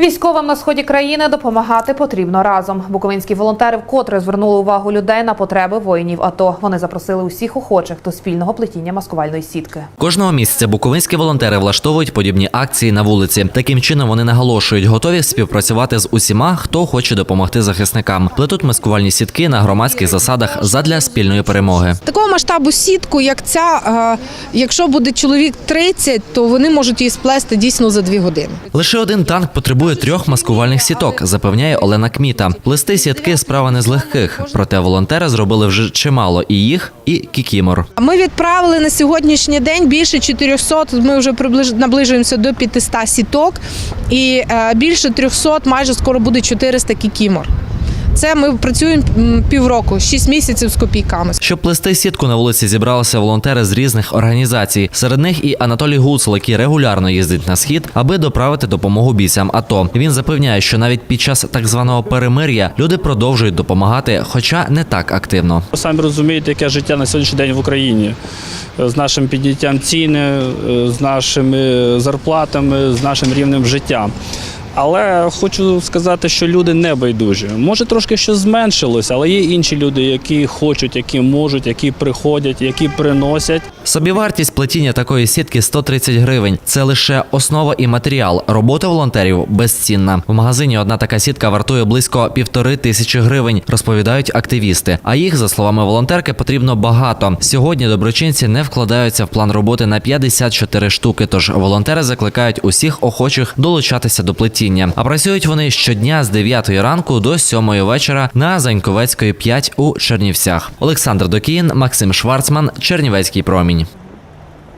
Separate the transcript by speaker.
Speaker 1: Військовим на сході країни допомагати потрібно разом. Буковинські волонтери вкотре звернули увагу людей на потреби воїнів. АТО. вони запросили усіх охочих до спільного плетіння маскувальної сітки.
Speaker 2: Кожного місяця буковинські волонтери влаштовують подібні акції на вулиці. Таким чином вони наголошують, готові співпрацювати з усіма, хто хоче допомогти захисникам. Плетуть маскувальні сітки на громадських засадах задля спільної перемоги.
Speaker 3: Такого масштабу сітку, як ця, е, якщо буде чоловік 30, то вони можуть її сплести дійсно за дві години.
Speaker 2: Лише один танк потребує трьох маскувальних сіток, запевняє Олена Кміта. Плести сітки справа не з легких, проте волонтери зробили вже чимало і їх, і кікімор.
Speaker 3: Ми відправили на сьогоднішній день більше 400, Ми вже наближуємося до 500 сіток, і е, більше 300, майже скоро буде 400 кікімор. Це ми працюємо півроку, 6 місяців з копійками.
Speaker 2: Щоб плести сітку на вулиці зібралися волонтери з різних організацій. Серед них і Анатолій Гуцул, який регулярно їздить на схід, аби доправити допомогу бійцям. АТО. він запевняє, що навіть під час так званого перемир'я люди продовжують допомагати, хоча не так активно.
Speaker 4: Самі розумієте, яке життя на сьогоднішній день в Україні Е, з нашим підняттям ціни, е, з нашими зарплатами, з нашим рівнем життя. Але хочу сказати, що люди не байдужі. Може, трошки щось зменшилося, але є інші люди, які хочуть, які можуть, які приходять, які приносять.
Speaker 2: Собівартість плетіння такої сітки 130 гривень. Це лише основа і матеріал. Робота волонтерів безцінна. В магазині одна така сітка вартує близько півтори тисячі гривень, розповідають активісти. А їх, за словами волонтерки, потрібно багато. Сьогодні доброчинці не вкладаються в план роботи на 54 штуки. Тож волонтери закликають усіх охочих долучатися до плетіння. А працюють вони щодня з 9 ранку до 7 вечора на Заньковецької 5 у Чернівцях. Олександр Докіїн, Максим Шварцман, Чернівецький промінь.